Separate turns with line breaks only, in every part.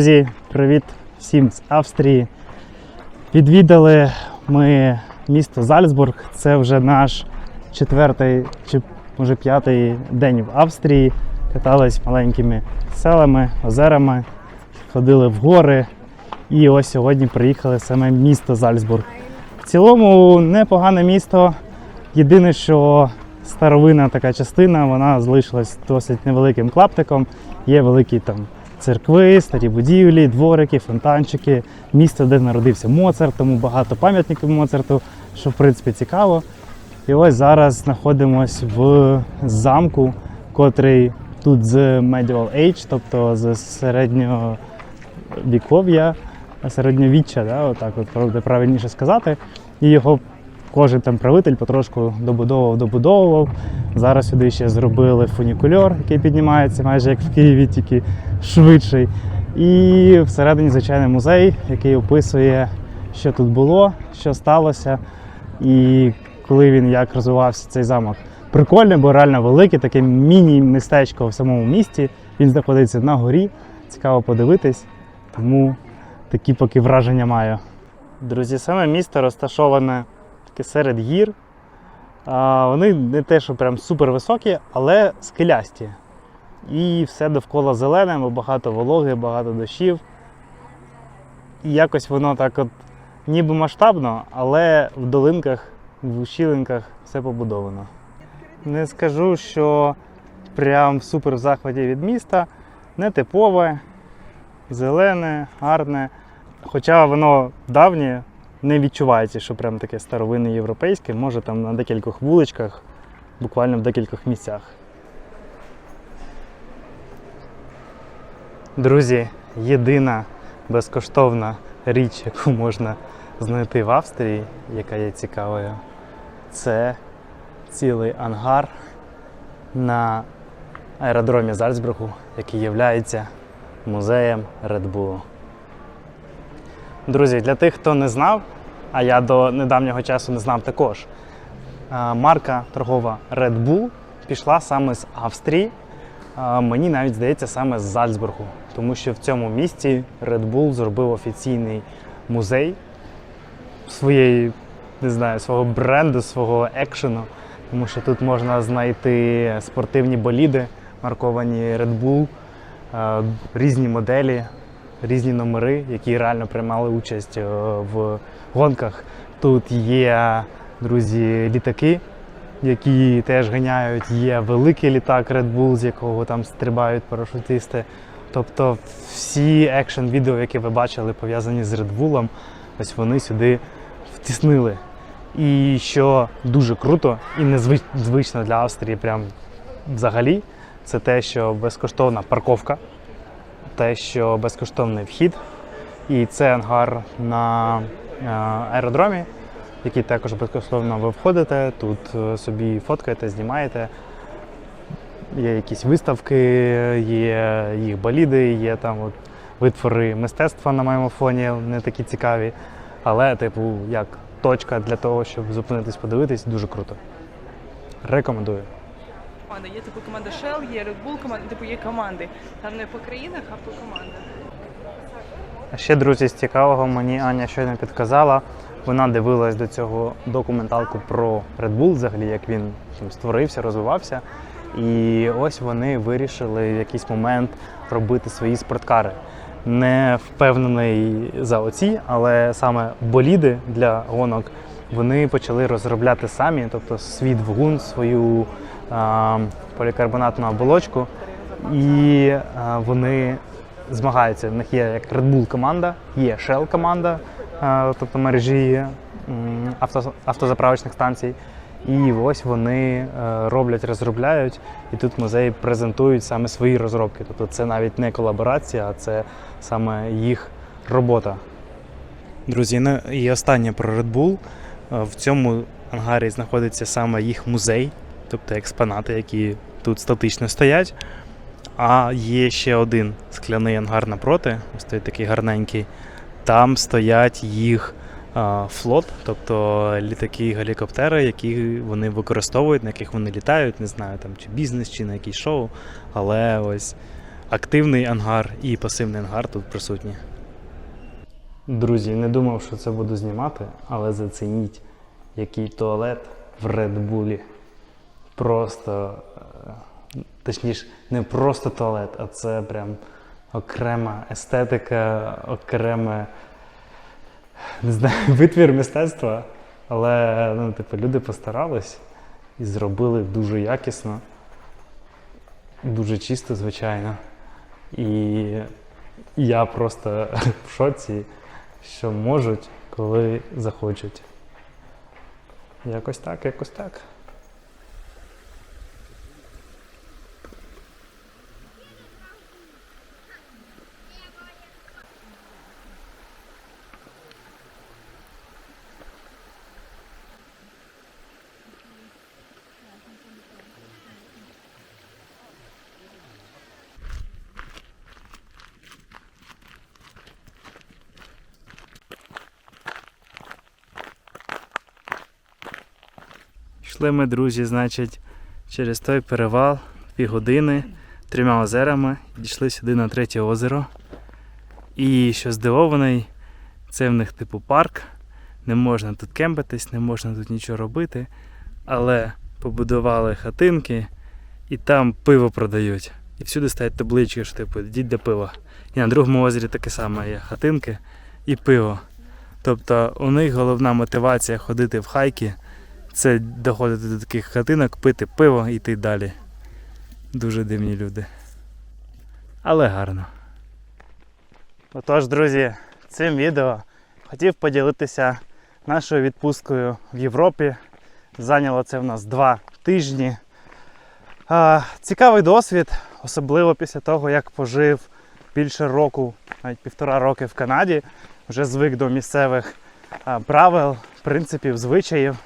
Друзі, привіт всім з Австрії. Відвідали ми місто Зальцбург. Це вже наш четвертий чи може п'ятий день в Австрії. Катались маленькими селами, озерами, ходили в гори. І ось сьогодні приїхали саме місто Зальцбург. В цілому непогане місто. Єдине, що старовинна така частина, вона залишилась досить невеликим клаптиком. Є великі там церкви, старі будівлі, дворики, фонтанчики, місто, де народився Моцарт, тому багато пам'ятників Моцарту, що в принципі цікаво. І ось зараз знаходимося в замку, котрий тут з Medieval Age, тобто з середньовіков'я, середньовіччя, да, отак от правда, правильніше сказати. І його кожен там правитель потрошку добудовував, добудовував. Зараз сюди ще зробили фунікульор, який піднімається майже як в Києві, тільки швидший. І всередині звичайний музей, який описує, що тут було, що сталося, і коли він як розвивався цей замок. Прикольно, бо реально велике, таке міні-містечко в самому місті. Він знаходиться на горі. Цікаво подивитись, тому такі поки враження маю. Друзі, саме місто розташоване таке серед гір. Вони не те, що прям супер високі, але скелясті. І все довкола зелене, бо багато вологи, багато дощів. І якось воно так от ніби масштабно, але в долинках, в ущілинках все побудовано. Не скажу, що прям супер в захваті від міста, не типове, зелене, гарне. Хоча воно давнє, не відчувається, що прям таке старовинне європейське, може там на декількох вуличках, буквально в декількох місцях. Друзі, єдина безкоштовна річ, яку можна знайти в Австрії, яка є цікавою, це цілий ангар на аеродромі Зальцбургу, який є музеєм Red Bull. Друзі, для тих, хто не знав, а я до недавнього часу не знав також, марка торгова Red Bull пішла саме з Австрії. Мені навіть здається саме з Зальцбургу, тому що в цьому місті Red Bull зробив офіційний музей своєї, не знаю, свого бренду, свого екшену. Тому що тут можна знайти спортивні боліди, марковані Red Bull, е, різні моделі, різні номери, які реально приймали участь е, в гонках. Тут є, друзі, літаки, які теж ганяють. Є великий літак Red Bull, з якого там стрибають парашутисти. Тобто всі екшн-відео, які ви бачили, пов'язані з Red Bull, ось вони сюди втіснили. І що дуже круто і незвично для Австрії, прям взагалі, це те, що безкоштовна парковка, те, що безкоштовний вхід, і це ангар на е, аеродромі, який також безкоштовно ви входите, тут е, собі фоткаєте, знімаєте. Є якісь виставки, є їх боліди, є там от витвори мистецтва на моєму фоні, не такі цікаві. Але, типу, як точка для того, щоб зупинитись, подивитись, дуже круто. Рекомендую.
Команда. Є типу команда Shell, є Red Bull команда, типу є команди. Там не по країнах, а по командах.
А ще, друзі, з цікавого мені Аня щойно підказала. Вона дивилась до цього документалку про Red Bull, взагалі, як він там, створився, розвивався. І ось вони вирішили в якийсь момент робити свої спорткари. Не впевнений за оці, але саме боліди для гонок вони почали розробляти самі, тобто свій двигун, свою полікарбонатну оболочку. І вони змагаються. В них є як Red Bull команда, є Shell команда, тобто мережі авто, автозаправочних станцій. І ось вони е, роблять, розробляють, і тут музеї презентують саме свої розробки. Тобто це навіть не колаборація, а це саме їх робота. Друзі, ну і останнє про Red Bull. Е, В цьому ангарі знаходиться саме їх музей, тобто експонати, які тут статично стоять. А є ще один скляний ангар напроти, ось той такий гарненький. Там стоять їх флот, тобто літаки гелікоптери, які вони використовують, на яких вони літають, не знаю, там чи бізнес, чи на якісь шоу. Але ось активний ангар і пасивний ангар тут присутні. Друзі, не думав, що це буду знімати, але зацініть, який туалет в Bull. Просто е, точніше, не просто туалет, а це прям окрема естетика, окреме не знаю, витвір мистецтва. Але ну, типу, люди постарались і зробили дуже якісно, дуже чисто, звичайно. І я просто в шоці, що можуть, коли захочуть. Якось так, якось так. Йшли ми, друзі, значить, через той перевал дві години трьома озерами. Дійшли сюди на третє озеро. І що здивований, це в них типу парк. Не можна тут кемпитись, не можна тут нічого робити. Але побудували хатинки і там пиво продають. І всюди стоять таблички, що типу йдіть до пива. І на другому озері таке саме є хатинки і пиво. Тобто у них головна мотивація ходити в хайки це доходити до таких хатинок, пити пиво і йти далі. Дуже дивні люди. Але гарно. Отож, друзі, цим відео хотів поділитися нашою відпусткою в Європі. Зайняло це в нас два тижні. Цікавий досвід, особливо після того, як пожив більше року, навіть півтора роки в Канаді. Вже звик до місцевих правил, принципів, звичаїв.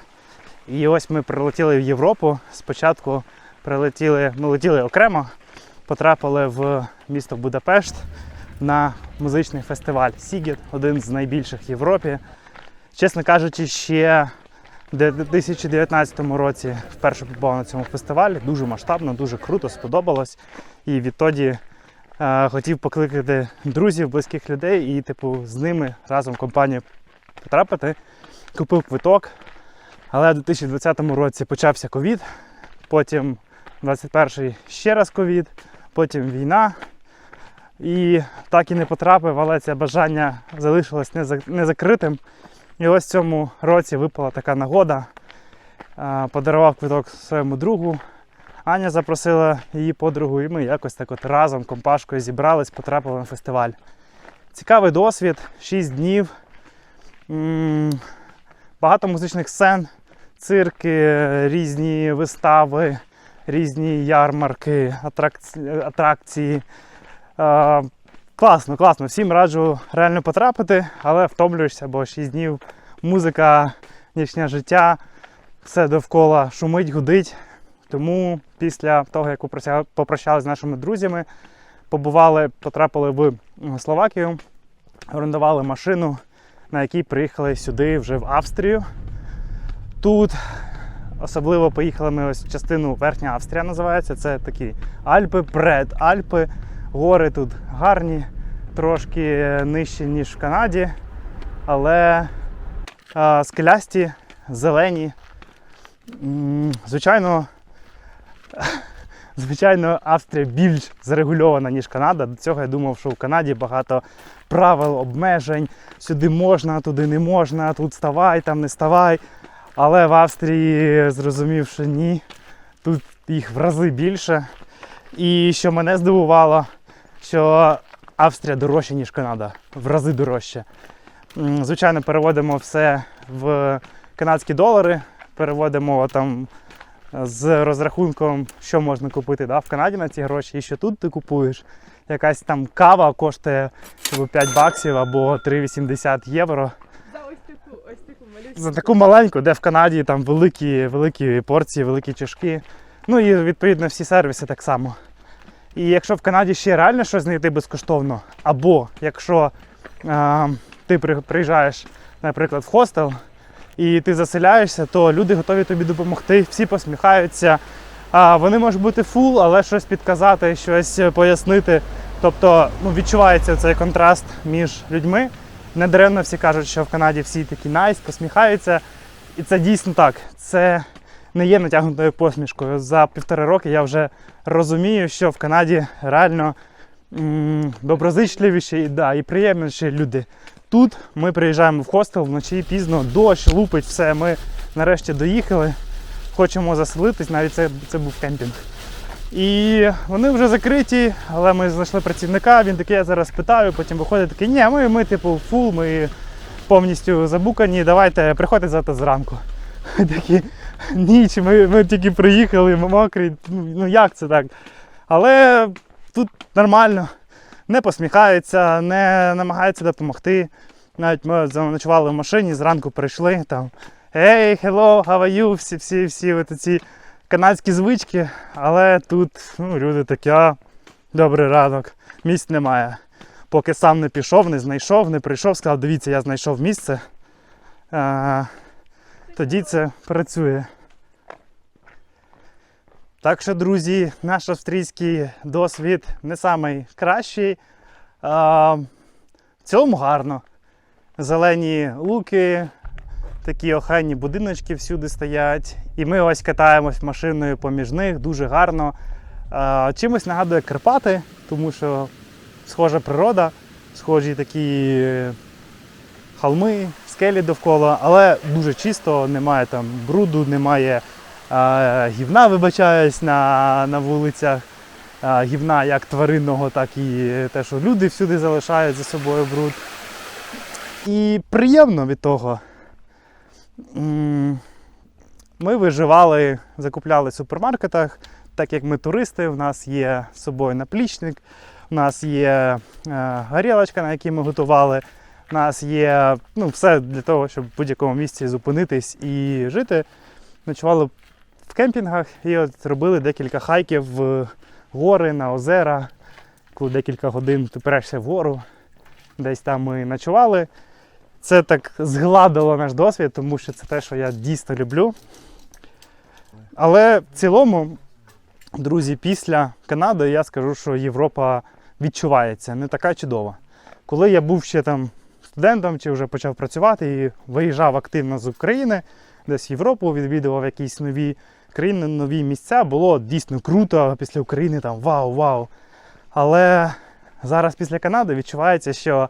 І ось ми прилетіли в Європу. Спочатку прилетіли, ми летіли окремо, потрапили в місто Будапешт на музичний фестиваль Сігіт, один з найбільших в Європі. Чесно кажучи, ще в 2019 році вперше побував на цьому фестивалі. Дуже масштабно, дуже круто, сподобалось. І відтоді е, хотів покликати друзів, близьких людей і, типу, з ними разом в компанію потрапити. Купив квиток. Але в 2020 році почався ковід, потім 21-й ще раз ковід, потім війна. І так і не потрапив, але це бажання залишилось незакритим. І ось в цьому році випала така нагода. Подарував квиток своєму другу. Аня запросила її подругу, і ми якось так от разом компашкою зібрались, потрапили на фестиваль. Цікавий досвід, 6 днів. Багато музичних сцен, цирки, різні вистави, різні ярмарки, атракції. Е, класно, класно. Всім раджу реально потрапити, але втомлюєшся, бо 6 днів музика, нічне життя, все довкола шумить, гудить. Тому після того, як попрощалися з нашими друзями, побували, потрапили в Словакію, орендували машину на якій приїхали сюди вже в Австрію. Тут особливо поїхали ми ось в частину Верхня Австрія називається. Це такі Альпи, предальпи, гори тут гарні, трошки нижче, ніж в Канаді, але е, скелясті, зелені. Звичайно, звичайно, Австрія більш зарегульована, ніж Канада. До цього я думав, що в Канаді багато правил, обмежень. Сюди можна, туди не можна, тут ставай, там не ставай. Але в Австрії зрозумів, що ні, тут їх в рази більше. І що мене здивувало, що Австрія дорожча, ніж Канада, в рази дорожче. Звичайно, переводимо все в канадські долари, переводимо там з розрахунком, що можна купити да, в Канаді на ці гроші, і що тут ти купуєш. Якась там кава коштує 5 баксів або 3,80 євро.
За таку,
маленьку, де в Канаді там великі, великі порції, великі чашки. Ну і відповідно всі сервіси так само. І якщо в Канаді ще реально щось знайти безкоштовно, або якщо е, ти приїжджаєш, наприклад, в хостел і ти заселяєшся, то люди готові тобі допомогти, всі посміхаються. А вони можуть бути фул, але щось підказати, щось пояснити. Тобто ну, відчувається цей контраст між людьми. Недаремно всі кажуть, що в Канаді всі такі найс, посміхаються. І це дійсно так. Це не є натягнутою посмішкою. За півтори роки я вже розумію, що в Канаді реально м, доброзичливіші і, да, і приємніші люди. Тут ми приїжджаємо в хостел вночі пізно, дощ, лупить, все. Ми нарешті доїхали, хочемо заселитись, навіть це, це був кемпінг. І вони вже закриті, але ми знайшли працівника, він такий, я зараз питаю, потім виходить такий, ні, ми, ми типу фул, ми повністю забукані, давайте приходьте завтра зранку. Такі, ніч, ми, ми тільки приїхали, ми мокрі, ну, ну як це так? Але тут нормально, не посміхаються, не намагаються допомогти. Навіть ми заночували в машині, зранку прийшли там. Hey, hello, how are you? Всі, всі, всі ці канадські звички, але тут ну, люди такі, а, добрий ранок, місць немає. Поки сам не пішов, не знайшов, не прийшов, сказав, дивіться, я знайшов місце. А, тоді це працює. Так що, друзі, наш австрійський досвід не найкращий. А, в цілому гарно. Зелені луки, такі охайні будиночки всюди стоять. І ми ось катаємось машиною поміж них, дуже гарно. Чимось нагадує Карпати, тому що схожа природа, схожі такі холми, скелі довкола, але дуже чисто, немає там бруду, немає гівна, вибачаюсь, на, на вулицях. Гівна як тваринного, так і те, що люди всюди залишають за собою бруд. І приємно від того. Ми виживали, закупляли в супермаркетах, так як ми туристи, у нас є з собою наплічник, у нас є е, горілочка, на якій ми готували. У нас є ну, все для того, щоб в будь-якому місці зупинитись і жити. Ночували в кемпінгах і от робили декілька хайків в гори, на озера, коли декілька годин ти вгору. Десь там ми ночували. Це так згладило наш досвід, тому що це те, що я дійсно люблю. Але в цілому, друзі, після Канади я скажу, що Європа відчувається не така чудова. Коли я був ще там студентом чи вже почав працювати і виїжджав активно з України, десь в Європу, відвідував якісь нові країни, нові місця, було дійсно круто, після України там вау, вау. Але зараз після Канади відчувається, що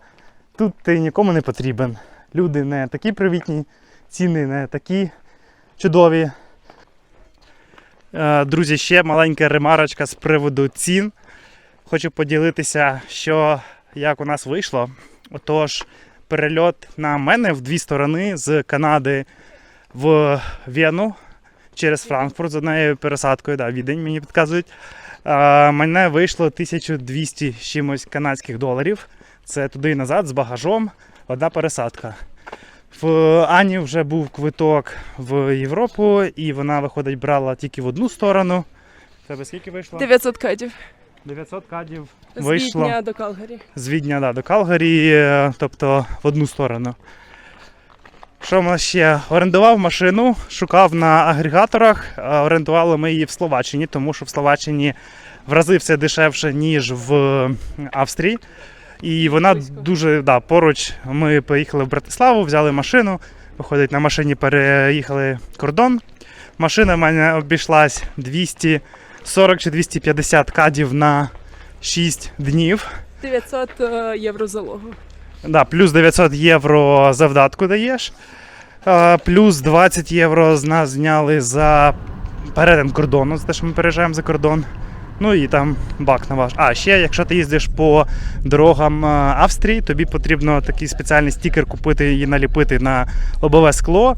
тут ти нікому не потрібен. Люди не такі привітні, ціни не такі чудові. Е, Друзі, ще маленька ремарочка з приводу цін. Хочу поділитися, що як у нас вийшло. Отож, перельот на мене в дві сторони з Канади в Вену через Франкфурт з однією пересадкою, да, відень мені підказують. Е, Мене вийшло 1200 чимось канадських доларів. Це туди і назад з багажом, одна пересадка. В Ані вже був квиток в Європу, і вона, виходить, брала тільки в одну сторону. Тебе скільки вийшло?
900 кадів.
900 кадів
З Відня до Калгарі.
з Відня да, до Калгарі, е, тобто в одну сторону. Що нас ще? Орендував машину, шукав на агрегаторах. Е, Орендували ми її в Словаччині, тому що в Словаччині в рази все дешевше, ніж в Австрії. І вона
Близько.
дуже да, поруч. Ми поїхали в Братиславу, взяли машину. Виходить, на машині переїхали кордон. Машина в мене обійшлась 240 чи 250 кадів на 6 днів.
900 е, євро залогу.
Да, плюс 900 євро за вдатку даєш. Плюс 20 євро з нас зняли за перетин кордону, за те, що ми переїжджаємо за кордон. Ну і там бак на ваш. А ще, якщо ти їздиш по дорогам Австрії, тобі потрібно такий спеціальний стікер купити і наліпити на лобове скло.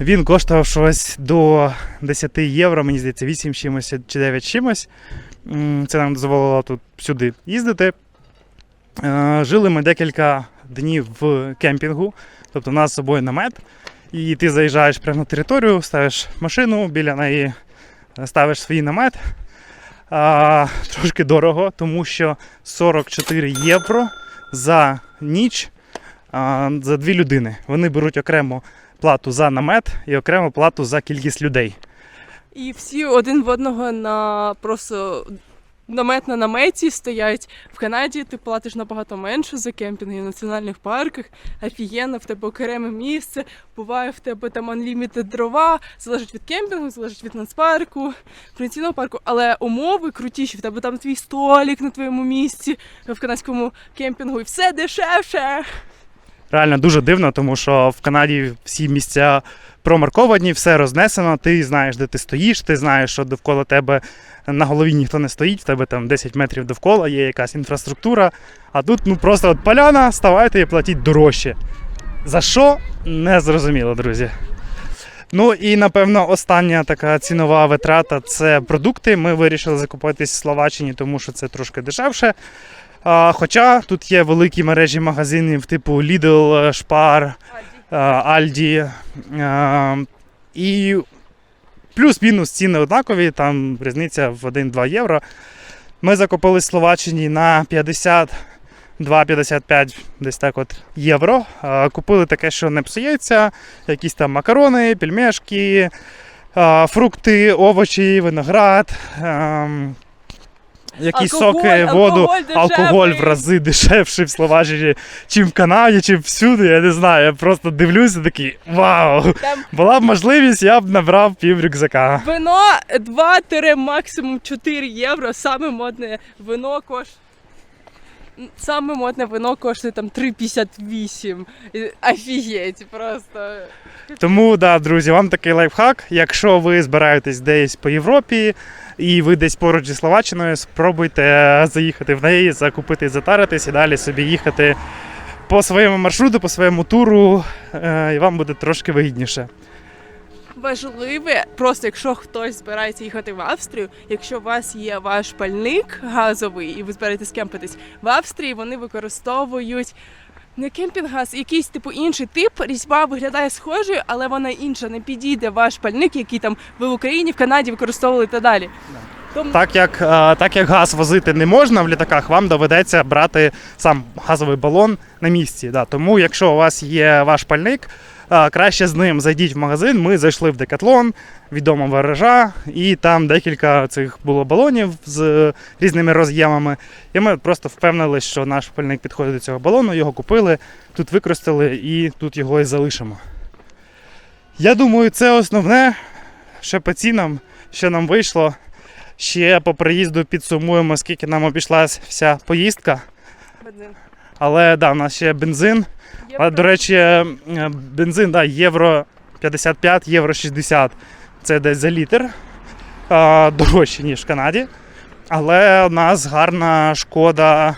Він коштував щось до 10 євро, мені здається, 8 чимось чи 9 чимось. Це нам дозволило тут сюди їздити. Е, Жили ми декілька днів в кемпінгу, тобто у нас з собою намет. І ти заїжджаєш прямо на територію, ставиш машину, біля неї ставиш свій намет. А, трошки дорого, тому що 44 євро за ніч а, за дві людини. Вони беруть окремо плату за намет і окремо плату за кількість людей.
І всі один в одного на просто намет на наметі стоять. В Канаді ти платиш набагато менше за кемпінги в національних парках. Офігенно, в тебе окреме місце. Буває в тебе там unlimited дрова, залежить від кемпінгу, залежить від нацпарку, провінційного парку. Але умови крутіші, в тебе там твій столик на твоєму місці в канадському кемпінгу, і все дешевше.
Реально дуже дивно, тому що в Канаді всі місця промарковані, все рознесено. Ти знаєш, де ти стоїш, ти знаєш, що довкола тебе на голові ніхто не стоїть, в тебе там 10 метрів довкола, є якась інфраструктура. А тут ну просто от поляна, ставайте і платіть дорожче. За що? Не зрозуміло, друзі. Ну і напевно остання така цінова витрата це продукти. Ми вирішили закупитись в Словаччині, тому що це трошки дешевше. Хоча тут є великі мережі магазинів типу Lidl, Spar, Aldi. а, І плюс-мінус ціни однакові, там різниця в 1-2 євро. Ми закупились в Словаччині на 52-55 десь так от євро. Купили таке, що не псується, якісь там макарони, пельмешки, фрукти, овочі, виноград. Якісь
Алкоголь,
соки, воду,
алкоголь
алкоголь в рази дешевший в Словаччині, чим в Канаді, чим всюди. Я не знаю. Я просто дивлюся такий вау!
Там
Була б можливість, я б набрав пів рюкзака.
Вино 2 максимум 4 євро. Саме модне вино кош... Саме модне вино коштує там 3,58. І- Офігеть, просто.
Тому, да, друзі, вам такий лайфхак. Якщо ви збираєтесь десь по Європі і ви десь поруч зі Словаччиною, спробуйте заїхати в неї, закупити, затаритись і далі собі їхати по своєму маршруту, по своєму туру, е, і вам буде трошки вигідніше.
Важливе, просто якщо хтось збирається їхати в Австрію, якщо у вас є ваш пальник газовий і ви збираєтесь кемпитись, в Австрії вони використовують не кемпінг-газ, якийсь типу інший тип. Різьба виглядає схожою, але вона інша. Не підійде ваш пальник, який там ви в Україні, в Канаді використовували та далі. Тому
Так як, е, так як газ возити не можна в літаках, вам доведеться брати сам газовий балон на місці. Да. Тому, якщо у вас є ваш пальник, краще з ним зайдіть в магазин. Ми зайшли в Декатлон, відома мережа, і там декілька цих було балонів з різними роз'ємами. І ми просто впевнились, що наш пальник підходить до цього балону, його купили, тут використали і тут його і залишимо. Я думаю, це основне, що по цінам, що нам вийшло. Ще по приїзду підсумуємо, скільки нам обійшлась вся поїздка.
бензин.
Але да, у нас ще бензин. А, до речі, е, бензин да, євро 55, євро 60. Це десь за літр. А, дорожче, ніж в Канаді. Але у нас гарна шкода.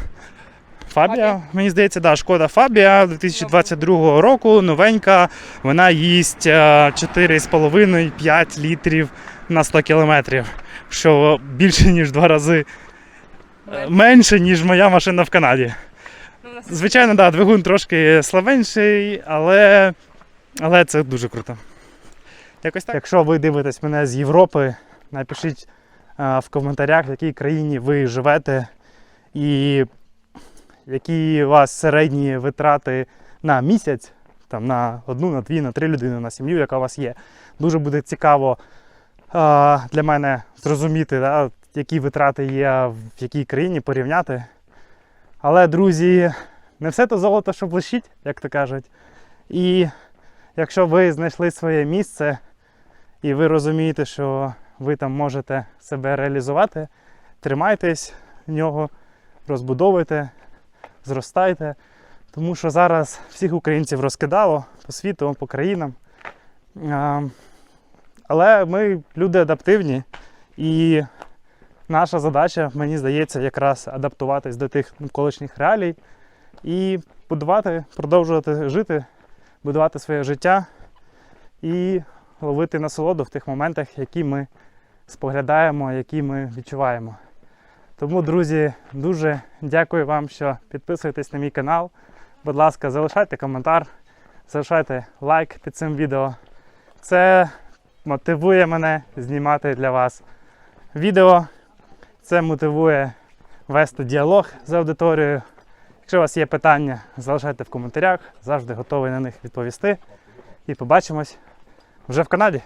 Фабія,
Фабія.
мені здається, да, шкода Фабія 2022 року, новенька. Вона їсть е, 4,5-5 літрів на 100 кілометрів, що більше, ніж два рази е, менше, ніж моя машина в Канаді.
У
Звичайно, да, двигун трошки слабенший, але, але це дуже круто. Якось так. Якщо ви дивитесь мене з Європи, напишіть а, в коментарях, в якій країні ви живете і які у вас середні витрати на місяць, там, на одну, на дві, на три людини, на сім'ю, яка у вас є. Дуже буде цікаво а, для мене зрозуміти, да, які витрати є в якій країні, порівняти. Але, друзі, не все то золото, що блищить, як то кажуть. І якщо ви знайшли своє місце і ви розумієте, що ви там можете себе реалізувати, тримайтесь в нього, розбудовуйте, зростайте. Тому що зараз всіх українців розкидало по світу, по країнам. Але ми люди адаптивні, і наша задача, мені здається, якраз адаптуватись до тих навколишніх реалій і будувати, продовжувати жити, будувати своє життя і ловити насолоду в тих моментах, які ми споглядаємо, які ми відчуваємо. Тому, друзі, дуже дякую вам, що підписуєтесь на мій канал. Будь ласка, залишайте коментар, залишайте лайк під цим відео. Це мотивує мене знімати для вас відео. Це мотивує вести діалог з аудиторією. Якщо у вас є питання, залишайте в коментарях, завжди готовий на них відповісти. І побачимось вже в Канаді.